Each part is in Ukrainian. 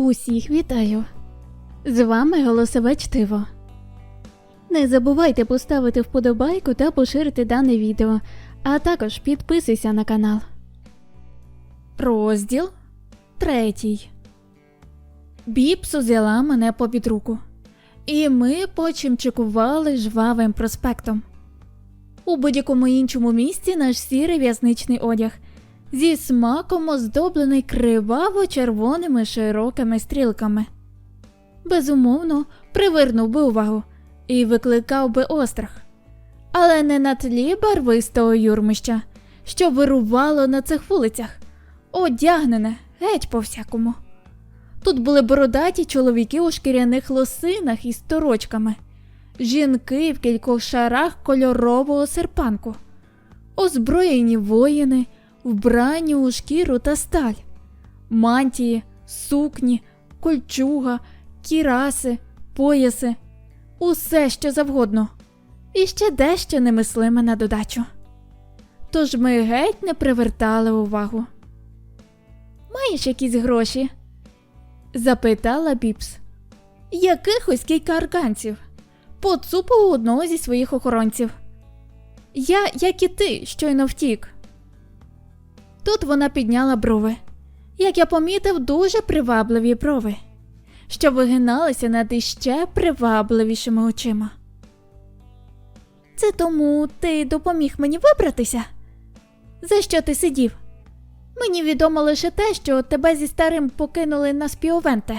Усіх вітаю! З вами голосове чтиво. Не забувайте поставити вподобайку та поширити дане відео, а також підписуйся на канал. Розділ третій. Біпс узяла мене попід руку, і ми почимчикували жвавим проспектом. У будь-якому іншому місці наш сірий в'язничний одяг зі смаком оздоблений криваво-червоними широкими стрілками. Безумовно, привернув би увагу і викликав би острах, але не на тлі барвистого юрмища, що вирувало на цих вулицях, одягнене геть по всякому. Тут були бородаті чоловіки у шкіряних лосинах із торочками, жінки в кількох шарах кольорового серпанку, озброєні воїни, вбрані у шкіру та сталь, мантії, сукні, кольчуга, кіраси, пояси, усе що завгодно, і ще дещо немислиме на додачу. Тож ми геть не привертали увагу. Маєш якісь гроші? запитала Біпс. Якихось кілька арканців. Поцупив одного зі своїх охоронців. Я, як і ти, щойно втік. Тут вона підняла брови. Як я помітив, дуже привабливі брови, що вигиналися над іще привабливішими очима. Це тому ти допоміг мені вибратися? За що ти сидів? Мені відомо лише те, що тебе зі старим покинули на спіовенте.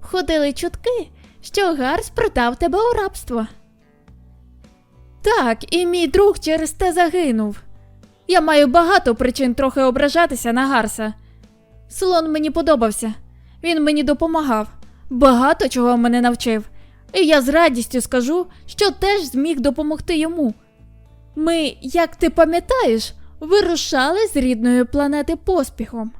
Ходили чутки, що Гарс продав тебе у рабство. Так, і мій друг через те загинув. Я маю багато причин трохи ображатися на Гарса. Слон мені подобався, він мені допомагав, багато чого мене навчив, і я з радістю скажу, що теж зміг допомогти йому. Ми, як ти пам'ятаєш, вирушали з рідної планети поспіхом.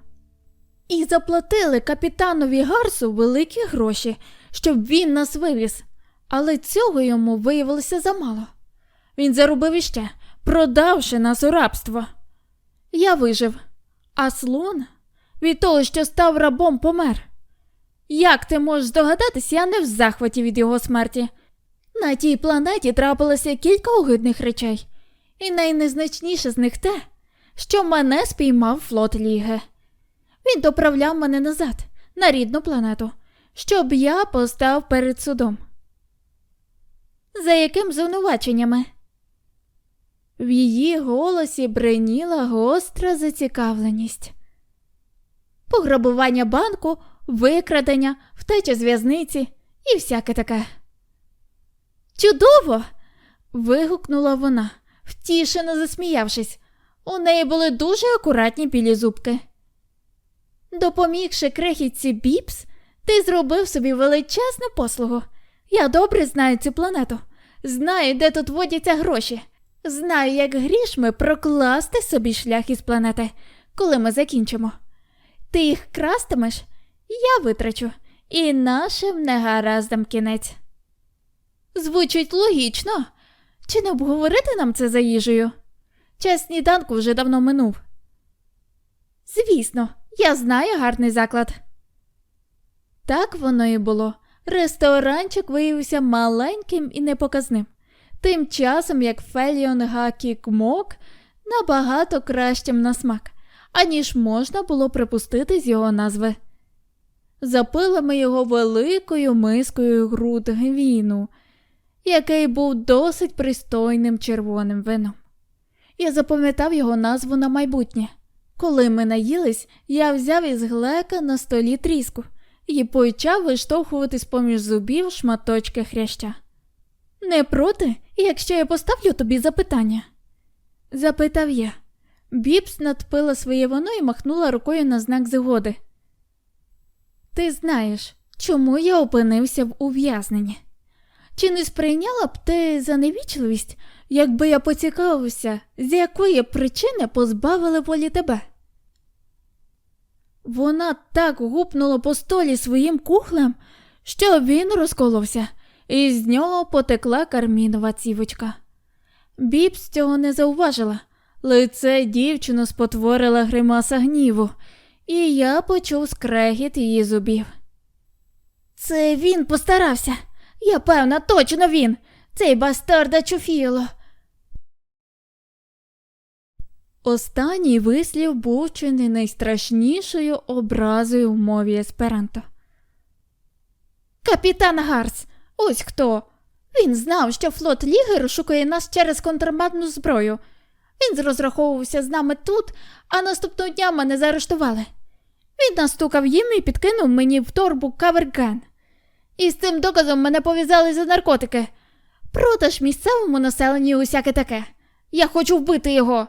І заплатили капітанові Гарсу великі гроші, щоб він нас вивіз, але цього йому виявилося замало. Він заробив іще, продавши нас у рабство. Я вижив, а слон від того, що став рабом, помер. Як ти можеш здогадатись, я не в захваті від його смерті. На тій планеті трапилося кілька огидних речей, і найнезначніше з них те, що мене спіймав флот Ліги. Він доправляв мене назад, на рідну планету, щоб я постав перед судом. За яким звинуваченнями? В її голосі бреніла гостра зацікавленість. Пограбування банку, викрадення, втеча з в'язниці і всяке таке. Чудово. вигукнула вона, втішено засміявшись. У неї були дуже акуратні білі зубки. Допомігши крихітці Біпс, ти зробив собі величезну послугу. Я добре знаю цю планету, знаю, де тут водяться гроші. Знаю, як грішми прокласти собі шлях із планети, коли ми закінчимо. Ти їх крастимеш, я витрачу, і нашим негараздам кінець. Звучить логічно. Чи не обговорити нам це за їжею? Час сніданку вже давно минув. Звісно, я знаю гарний заклад. Так воно і було. Ресторанчик виявився маленьким і непоказним. Тим часом як Феліон Гакі Кмок набагато кращим на смак, аніж можна було припустити з його назви. Запили ми його великою мискою груд гвіну, який був досить пристойним червоним вином. Я запам'ятав його назву на майбутнє. Коли ми наїлись, я взяв із глека на столі тріску і почав виштовхувати з поміж зубів шматочки хряща. Не проти, якщо я поставлю тобі запитання? запитав я. Бібс надпила своє воно і махнула рукою на знак згоди. Ти знаєш, чому я опинився в ув'язненні? Чи не сприйняла б ти за невічливість, якби я поцікавився, з якої причини позбавили волі тебе? Вона так гупнула по столі своїм кухлем, що він розколовся, і з нього потекла кармінова цівочка. Бібс цього не зауважила. Лице дівчину спотворила гримаса гніву, і я почув скрегіт її зубів. Це він постарався. Я певна, точно він. Цей бастарда Чуфіло. Останній вислів був чи не найстрашнішою образою в мові есперанто. Капітан Гарс, ось хто. Він знав, що флот Ліги розшукує нас через контрабандну зброю. Він розраховувався з нами тут, а наступного дня мене заарештували. Він настукав їм і підкинув мені в торбу каверген. І з цим доказом мене пов'язали за наркотики. Продаж місцевому населенню усяке таке. Я хочу вбити його.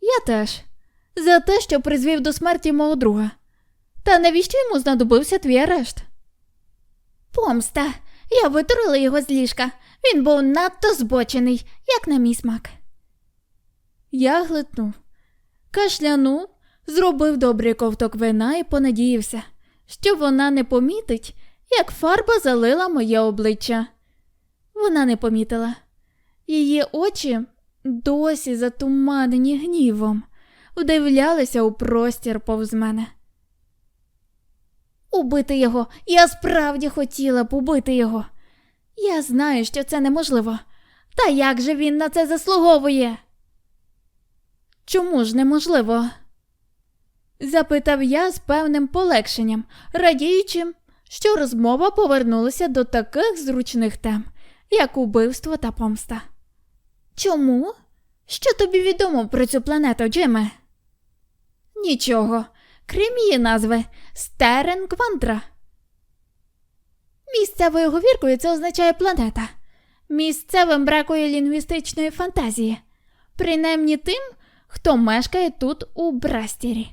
Я теж. За те, що призвів до смерті мого друга. Та навіщо йому знадобився твій арешт? Помста. Я витурила його з ліжка. Він був надто збочений, як на мій смак. Я глитнув, кашлянув, зробив добрий ковток вина і понадіявся, що вона не помітить, як фарба залила моє обличчя. Вона не помітила. Її очі, досі затуманені гнівом, вдивлялися у простір повз мене. Убити його, я справді хотіла б убити його. Я знаю, що це неможливо. Та як же він на це заслуговує? Чому ж неможливо? запитав я з певним полегшенням, радіючи, що розмова повернулася до таких зручних тем, як убивство та помста. Чому? Що тобі відомо про цю планету, Джиме? Нічого, крім її назви Стерен Квантра. Місцевою говіркою це означає планета. Місцевим бракує лінгвістичної фантазії, принаймні тим, хто мешкає тут у Брастірі.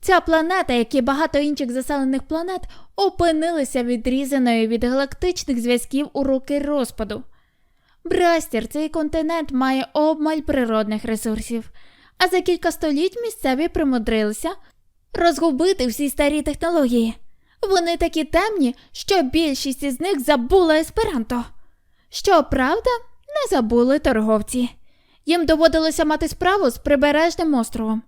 Ця планета, як і багато інших заселених планет, опинилися відрізаною від галактичних зв'язків у роки розпаду. Брастір, цей континент має обмаль природних ресурсів, а за кілька століть місцеві примудрилися розгубити всі старі технології. Вони такі темні, що більшість із них забула есперанто. Щоправда, не забули торговці. Їм доводилося мати справу з прибережним островом.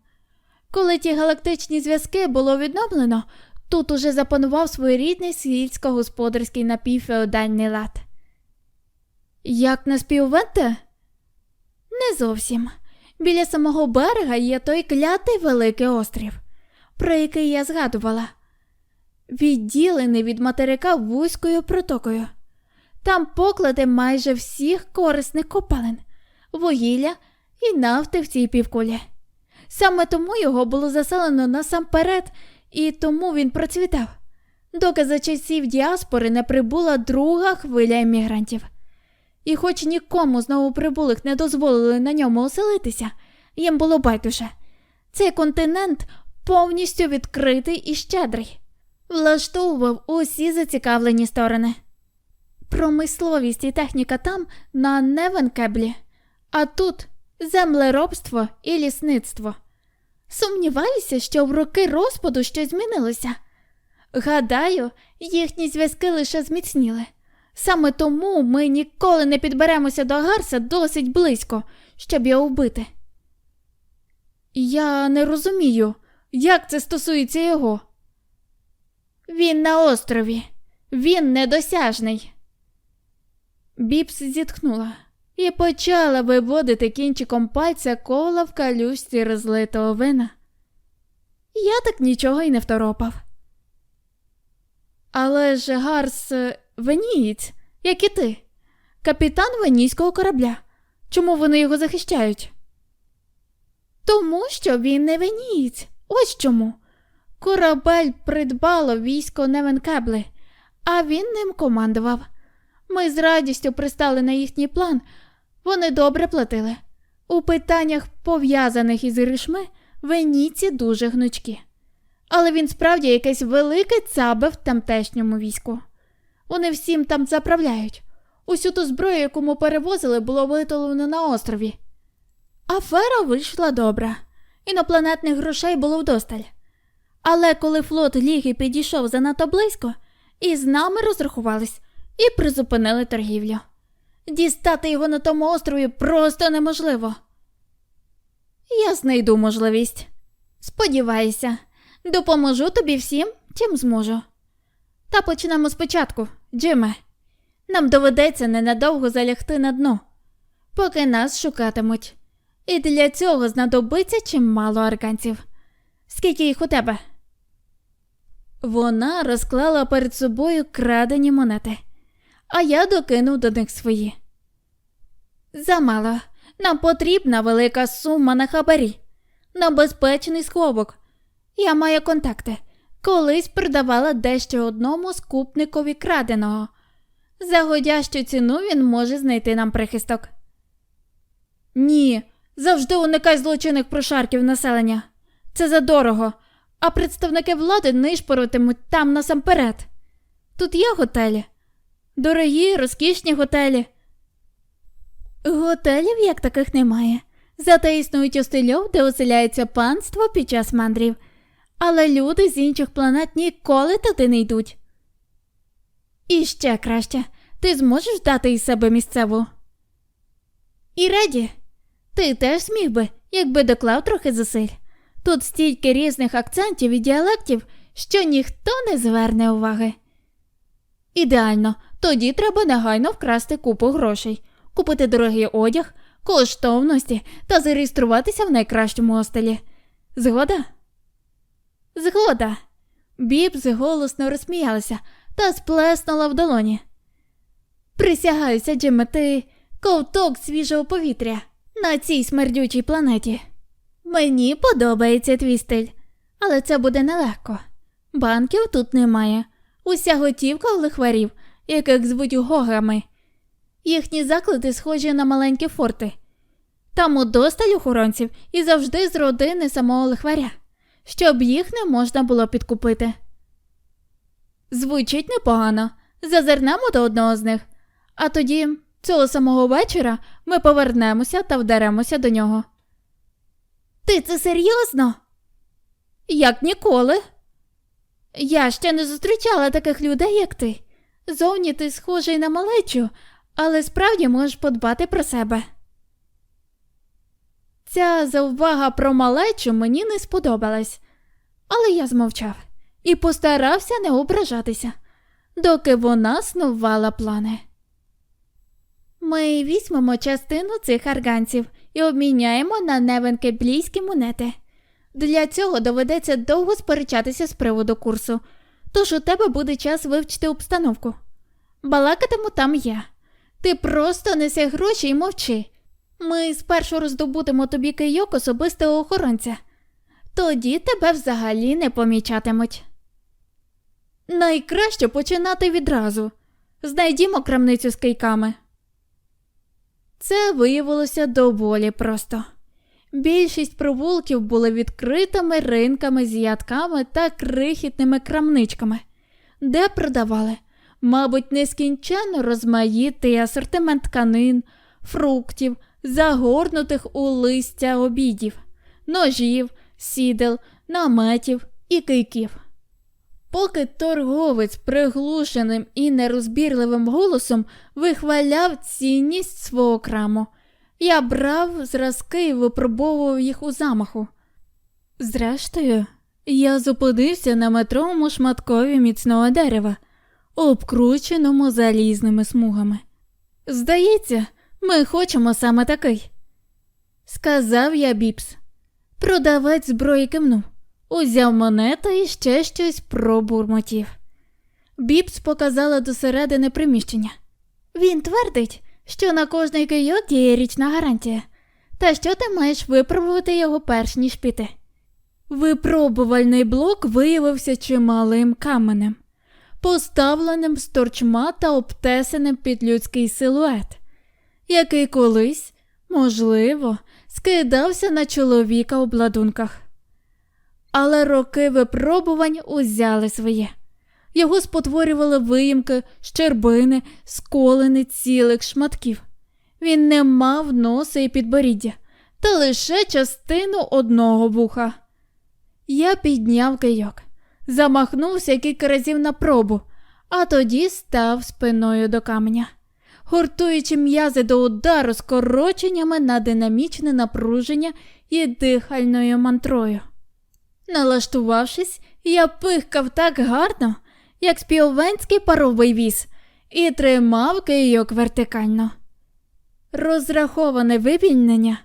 Коли ті галактичні зв'язки було відновлено, тут уже запанував своєрідний сільськогосподарський напівфеодальний лад. Як на співвете? Не зовсім. Біля самого берега є той клятий великий острів, про який я згадувала, відділений від материка вузькою протокою. Там поклади майже всіх корисних копалин, вугілля і нафти в цій півкулі. Саме тому його було заселено насамперед, і тому він процвітав. Доки за часів діаспори не прибула друга хвиля емігрантів. І хоч нікому з новоприбулих не дозволили на ньому оселитися, їм було байдуже. Цей континент повністю відкритий і щедрий, влаштовував усі зацікавлені сторони. Промисловість і техніка там на Невенкеблі, а тут землеробство і лісництво. Сумніваюся, що в роки розпаду щось змінилося. Гадаю, їхні зв'язки лише зміцніли. Саме тому ми ніколи не підберемося до Гарса досить близько, щоб його вбити. Я не розумію, як це стосується його. Він на острові, він недосяжний. Біпс зітхнула і почала виводити кінчиком пальця кола в калюшці розлитого вина. Я так нічого й не второпав. Але ж Гарс е, венієць, як і ти, капітан венійського корабля. Чому вони його захищають? Тому що він не венієць. Ось чому. Корабель придбало військо Невенкебле, а він ним командував. Ми з радістю пристали на їхній план, вони добре платили. У питаннях, пов'язаних із грішми, веніці дуже гнучкі. Але він справді якесь велике цабе в тамтешньому війську. Вони всім там заправляють. Усю ту зброю, яку ми перевозили, було виготовлено на острові. Афера вийшла добра, інопланетних грошей було вдосталь. Але коли флот Ліги підійшов занадто близько, із нами розрахувались і призупинили торгівлю. Дістати його на тому острові просто неможливо. Я знайду можливість. Сподіваюся, допоможу тобі всім, чим зможу. Та почнемо спочатку, Джиме. Нам доведеться ненадовго залягти на дно, поки нас шукатимуть. І для цього знадобиться чимало арканців. Скільки їх у тебе? Вона розклала перед собою крадені монети, а я докинув до них свої. Замало. Нам потрібна велика сума на хабарі, на безпечний сховок. Я маю контакти. Колись продавала дещо одному скупникові краденого. За годящу ціну він може знайти нам прихисток. Ні, завжди уникай злочинних прошарків населення. Це задорого, а представники влади нишпоритимуть там насамперед. Тут є готелі. Дорогі, розкішні готелі. Готелів як таких немає. Зате існують остельов, де оселяється панство під час мандрів. Але люди з інших планет ніколи туди не йдуть. І ще краще, ти зможеш дати із себе місцеву. І Реді, ти теж зміг би, якби доклав трохи зусиль. Тут стільки різних акцентів і діалектів, що ніхто не зверне уваги. Ідеально, тоді треба негайно вкрасти купу грошей, купити дорогий одяг, коштовності та зареєструватися в найкращому остелі. Згода? Згода. Бібс голосно розсміялася та сплеснула в долоні. Присягаюся, Джиме, ти ковток свіжого повітря на цій смердючій планеті. Мені подобається твій стиль, але це буде нелегко. Банків тут немає. Уся готівка у лихварів, яких звуть гогами. Їхні заклади схожі на маленькі форти. Там удосталь охоронців і завжди з родини самого лихваря, щоб їх не можна було підкупити. Звучить непогано. Зазирнемо до одного з них, а тоді, цього самого вечора, ми повернемося та вдаремося до нього. Ти це серйозно? Як ніколи. Я ще не зустрічала таких людей, як ти. Зовні ти схожий на малечу, але справді можеш подбати про себе. Ця заувага про малечу мені не сподобалась, але я змовчав і постарався не ображатися, доки вона снувала плани. Ми візьмемо частину цих арганців і обміняємо на невенкеблійські монети. Для цього доведеться довго сперечатися з приводу курсу, тож у тебе буде час вивчити обстановку. Балакатиму там я. Ти просто неси гроші і мовчи. Ми спершу роздобудемо тобі кийок особистого охоронця, тоді тебе взагалі не помічатимуть. Найкраще починати відразу. Знайдімо крамницю з кийками. Це виявилося доволі просто. Більшість провулків були відкритими ринками з ядками та крихітними крамничками, де продавали, мабуть, нескінченно розмаїтий асортимент тканин, фруктів, загорнутих у листя обідів, ножів, сідел, наметів і кийків. Поки торговець приглушеним і нерозбірливим голосом вихваляв цінність свого краму, я брав зразки і випробовував їх у замаху. Зрештою, я зупинився на метровому шматкові міцного дерева, обкрученому залізними смугами. Здається, ми хочемо саме такий, сказав я Біпс. Продавець зброї кивнув. Узяв монета і ще щось пробурмотів. Біпс показала до середини приміщення. Він твердить, що на кожний кийок діє річна гарантія, та що ти маєш випробувати його перш ніж піти. Випробувальний блок виявився чималим каменем, поставленим з торчма та обтесаним під людський силует, який колись, можливо, скидався на чоловіка у бладунках. Але роки випробувань узяли своє. Його спотворювали виїмки, щербини, сколини цілих шматків. Він не мав носа і підборіддя, та лише частину одного вуха. Я підняв кийок, замахнувся кілька разів на пробу, а тоді став спиною до каменя, гуртуючи м'язи до удару скороченнями на динамічне напруження і дихальною мантрою. Налаштувавшись, я пихкав так гарно, як співвенський паровий віз, і тримав кийок вертикально. Розраховане вивільнення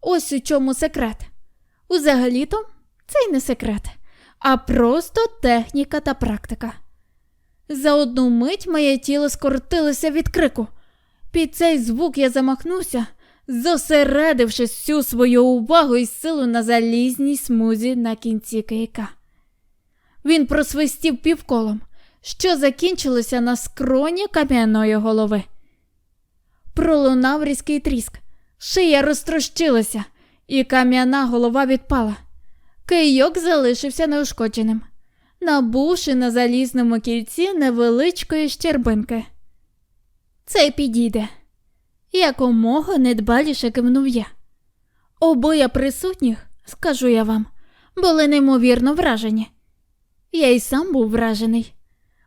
ось у чому секрет. Узагалі-то це й не секрет, а просто техніка та практика. За одну мить моє тіло скоротилося від крику. Під цей звук я замахнувся, зосередивши всю свою увагу і силу на залізній смузі на кінці кияка. Він просвистів півколом, що закінчилося на скроні кам'яної голови. Пролунав різкий тріск, шия розтрощилася, і кам'яна голова відпала. Кийок залишився неушкодженим, набувши на залізному кільці невеличкої щербинки. Це підійде. Якомога недбаліше кивнув я. Обоє присутніх, скажу я вам, були неймовірно вражені. Я й сам був вражений.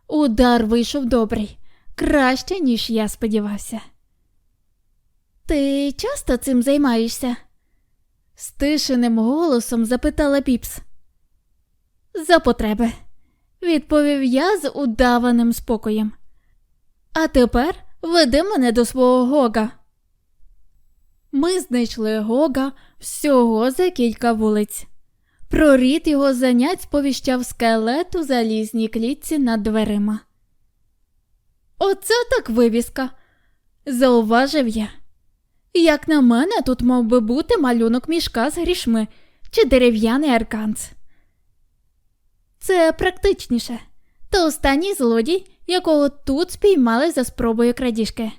Удар вийшов добрий, краще, ніж я сподівався. Ти часто цим займаєшся? стишеним голосом запитала Піпс. За потреби, відповів я з удаваним спокоєм. А тепер веди мене до свого Гога. Ми знайшли Гога всього за кілька вулиць. Про рід його занять сповіщав скелет у залізній клітці над дверима. Оце так вивіска, зауважив я. Як на мене, тут мав би бути малюнок мішка з грішми чи дерев'яний арканц. Це практичніше. Та останній злодій, якого тут спіймали за спробою крадіжки.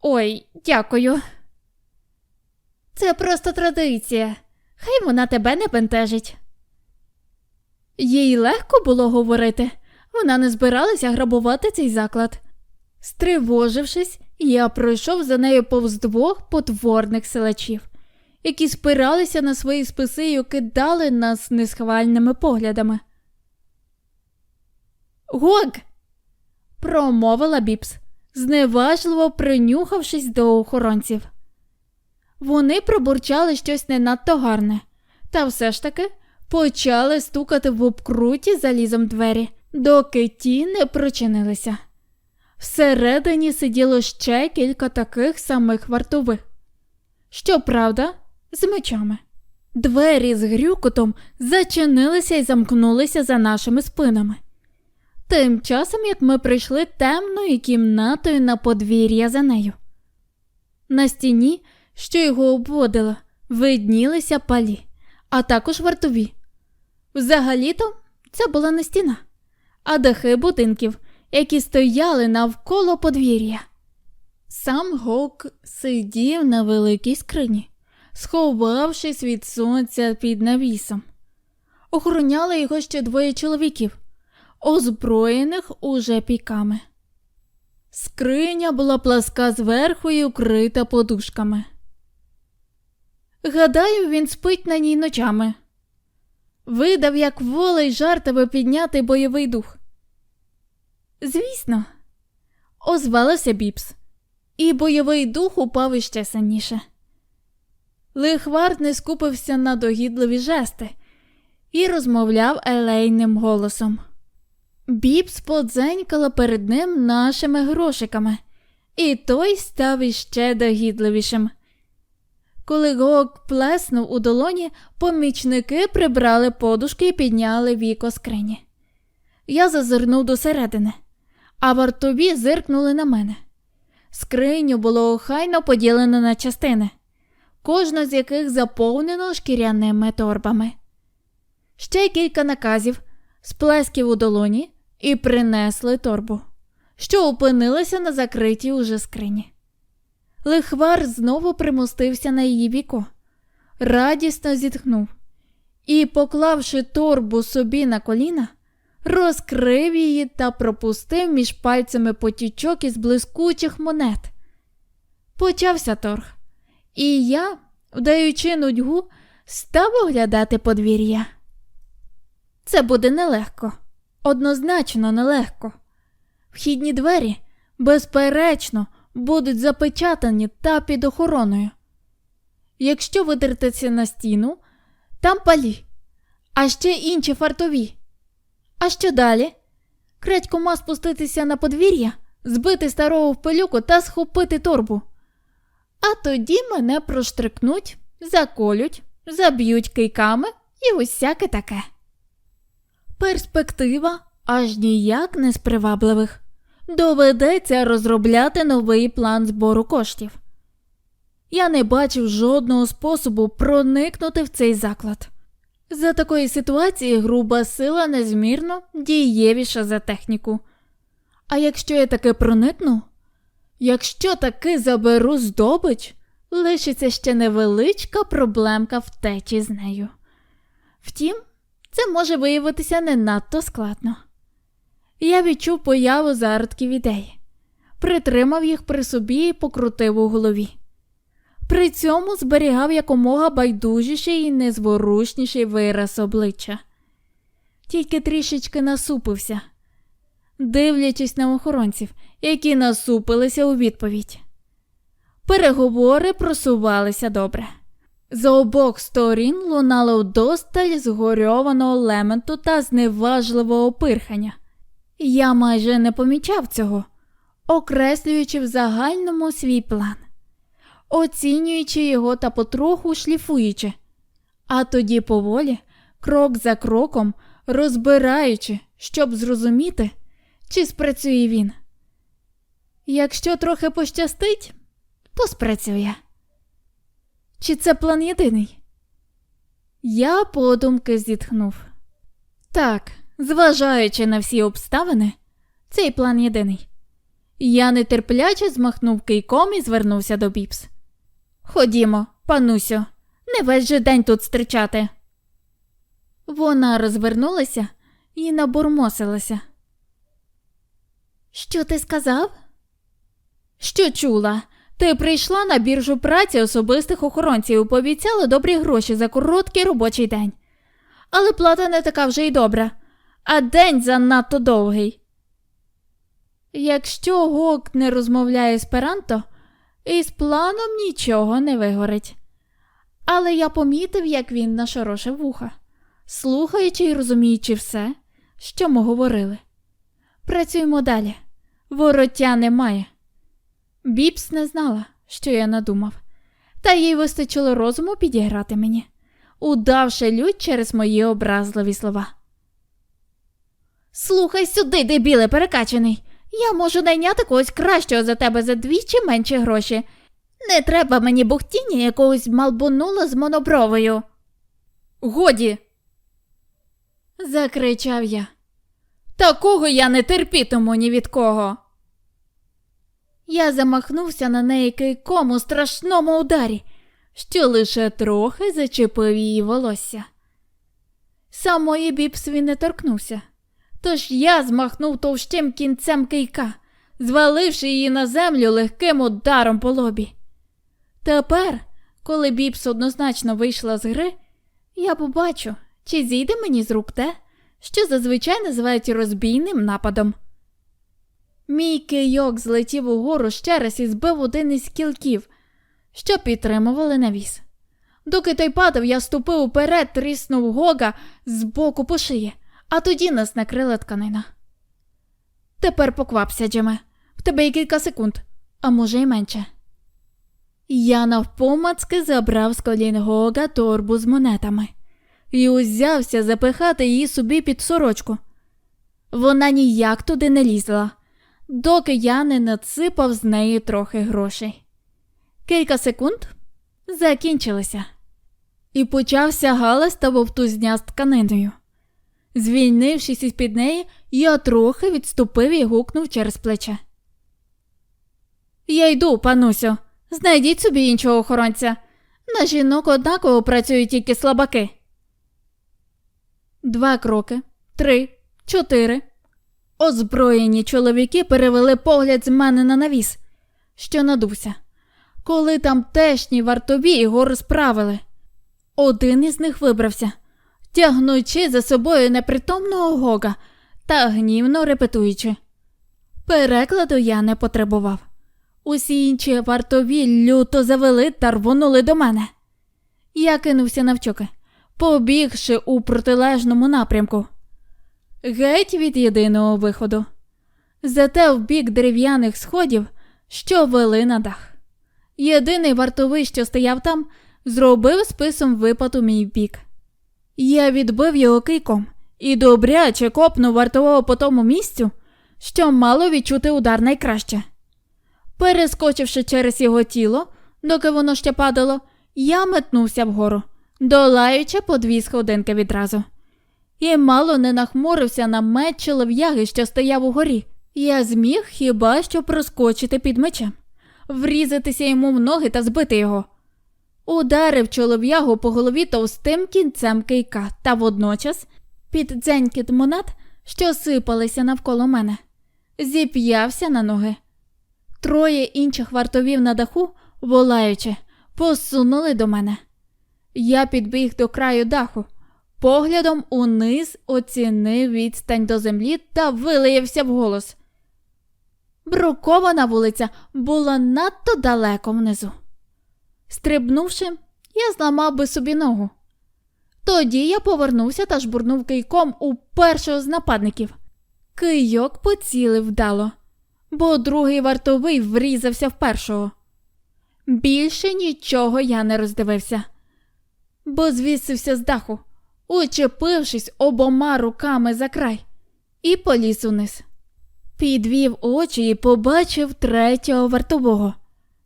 Ой, дякую. Це просто традиція. Хай вона тебе не бентежить. Їй легко було говорити. Вона не збиралася грабувати цей заклад. Стривожившись, я пройшов за нею повз двох потворних силачів, які спиралися на свої списи і окидали нас несхвальними поглядами. Гог. промовила Біпс, зневажливо принюхавшись до охоронців. Вони пробурчали щось не надто гарне, та все ж таки почали стукати в обкруті залізом двері, доки ті не прочинилися. Всередині сиділо ще кілька таких самих вартових. Щоправда, з мечами. Двері з грюкотом зачинилися і замкнулися за нашими спинами. Тим часом, як ми прийшли темною кімнатою на подвір'я за нею. На стіні, що його обводила, виднілися палі, а також вартові. Взагалі-то це була не стіна, а дахи будинків, які стояли навколо подвір'я. Сам Гок сидів на великій скрині, сховавшись від сонця під навісом. Охороняли його ще двоє чоловіків, озброєних уже піками. Скриня була пласка зверху і укрита подушками. Гадаю, він спить на ній ночами. Видав, як волей жарт, аби підняти бойовий дух. Звісно, озвалася Біпс, і бойовий дух упав іще сильніше. Лихвард не скупився на догідливі жести і розмовляв елейним голосом. Біпс подзенькала перед ним нашими грошиками, і той став іще догідливішим. Коли Гок плеснув у долоні, помічники прибрали подушки і підняли віко скрині. Я зазирнув до середини, а вартові зиркнули на мене. Скриню було охайно поділено на частини, кожна з яких заповнено шкіряними торбами. Ще кілька наказів, сплесків у долоні і принесли торбу, що опинилася на закритій уже скрині. Лихвар знову примостився на її віко, радісно зітхнув і, поклавши торбу собі на коліна, розкрив її та пропустив між пальцями потічок із блискучих монет. Почався торг, і я, вдаючи нудьгу, став оглядати подвір'я. Це буде нелегко, однозначно нелегко. Вхідні двері, безперечно, будуть запечатані та під охороною. Якщо видертися на стіну, там палі, а ще інші фартові. А що далі? крадькома спуститися на подвір'я, збити старого в пилюку та схопити торбу. А тоді мене проштрикнуть, заколють, заб'ють кийками і усяке таке. Перспектива аж ніяк не з привабливих. Доведеться розробляти новий план збору коштів. Я не бачив жодного способу проникнути в цей заклад. За такої ситуації груба сила незмірно дієвіша за техніку. А якщо я таки проникну, якщо таки заберу здобич, лишиться ще невеличка проблемка втечі з нею. Втім, це може виявитися не надто складно. Я відчув появу зародків ідей, притримав їх при собі і покрутив у голові. При цьому зберігав якомога байдужіший і незворушніший вираз обличчя, тільки трішечки насупився, дивлячись на охоронців, які насупилися у відповідь. Переговори просувалися добре. З обох сторін лунало вдосталь згорьованого лементу та зневажливого пирхання. Я майже не помічав цього, окреслюючи в загальному свій план, оцінюючи його та потроху шліфуючи, а тоді поволі, крок за кроком, розбираючи, щоб зрозуміти, чи спрацює він. Якщо трохи пощастить, то спрацює. Чи це план єдиний? Я подумки зітхнув. Так, зважаючи на всі обставини, цей план єдиний. Я нетерпляче змахнув кийком і звернувся до Біпс. Ходімо, панусю, не весь же день тут стричати. Вона розвернулася і набурмосилася. Що ти сказав? Що чула? Ти прийшла на біржу праці особистих охоронців і пообіцяла добрі гроші за короткий робочий день. Але плата не така вже й добра, а день занадто довгий. Якщо Гок не розмовляє есперанто, із планом нічого не вигорить. Але я помітив, як він нашорошив вуха, слухаючи і розуміючи все, що ми говорили. Працюємо далі. Вороття немає. Біпс не знала, що я надумав, та їй вистачило розуму підіграти мені, удавши лють через мої образливі слова. Слухай сюди, дебіле перекачаний. Я можу найняти когось кращого за тебе за двічі менші гроші. Не треба мені бухтіння якогось малбунула з монобровою. Годі. закричав я. Такого я не терпітиму ні від кого. Я замахнувся на неї кийком у страшному ударі, що лише трохи зачепив її волосся. Самої біпс він не торкнувся, тож я змахнув товщим кінцем кийка, зваливши її на землю легким ударом по лобі. Тепер, коли біпс однозначно вийшла з гри, я побачу, чи зійде мені з рук те, що зазвичай називають розбійним нападом. Мій кийок злетів угору ще раз і збив один із кілків, що підтримували навіс. Доки той падав, я ступив уперед, тріснув гога з боку по шиї, а тоді нас накрила тканина. Тепер поквапся, Джеме, в тебе є кілька секунд, а може й менше. Я навпомацки забрав з колін Гога торбу з монетами і узявся запихати її собі під сорочку. Вона ніяк туди не лізла доки я не надсипав з неї трохи грошей. Кілька секунд закінчилися, і почався галас та вовтузня з тканиною. Звільнившись із під неї, я трохи відступив і гукнув через плече. Я йду, панусю, знайдіть собі іншого охоронця. На жінок однаково працюють тільки слабаки. Два кроки, три, чотири. Озброєні чоловіки перевели погляд з мене на навіс, що надувся. Коли тамтешні вартові його розправили. Один із них вибрався, тягнучи за собою непритомного гога та гнівно репетуючи. Перекладу я не потребував. Усі інші вартові люто завели та рвонули до мене. Я кинувся навчоки, побігши у протилежному напрямку. Геть від єдиного виходу. Зате в бік дерев'яних сходів, що вели на дах. Єдиний вартовий, що стояв там, зробив списом випад у мій бік. Я відбив його кийком і добряче копнув вартового по тому місцю, що мало відчути удар найкраще. Перескочивши через його тіло, доки воно ще падало, я метнувся вгору, долаючи по дві сходинки відразу. І мало не нахмурився на меч чолов'яги, що стояв угорі. Я зміг хіба що проскочити під мечем, врізатися йому в ноги та збити його. Ударив чолов'ягу по голові товстим кінцем кийка та водночас під дзенькіт монет, що сипалися навколо мене, зіп'явся на ноги. Троє інших вартовів на даху, волаючи, посунули до мене. Я підбіг до краю даху, поглядом униз оцінив відстань до землі та вилаявся вголос. Брукована вулиця була надто далеко внизу. Стрибнувши, я зламав би собі ногу. Тоді я повернувся та жбурнув кийком у першого з нападників. Кийок поцілив вдало, бо другий вартовий врізався в першого. Більше нічого я не роздивився, бо звісився з даху, учепившись обома руками за край, і поліз униз. Підвів очі і побачив третього вартового,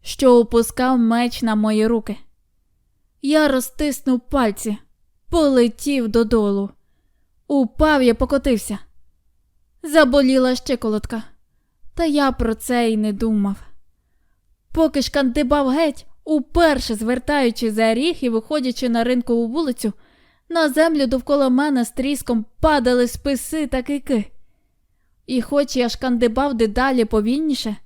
що опускав меч на мої руки. Я розтиснув пальці, полетів додолу. Упав і покотився. Заболіла щиколотка, та я про це й не думав. Поки шкандибав геть, уперше звертаючи за ріг і виходячи на ринкову вулицю, на землю довкола мене з тріском падали списи та кийки. І хоч я шкандибав дедалі повільніше,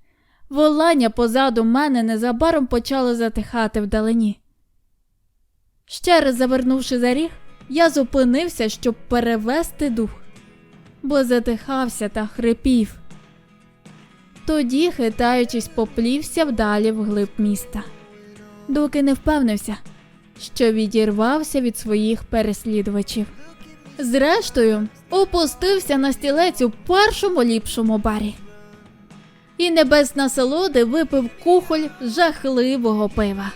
волання позаду мене незабаром почало затихати вдалині. Ще раз завернувши за ріг, я зупинився, щоб перевести дух, бо затихався та хрипів. Тоді, хитаючись, поплівся вдалі вглиб міста, доки не впевнився, що відірвався від своїх переслідувачів. Зрештою, опустився на стілець у першому ліпшому барі. І не без насолоди випив кухоль жахливого пива.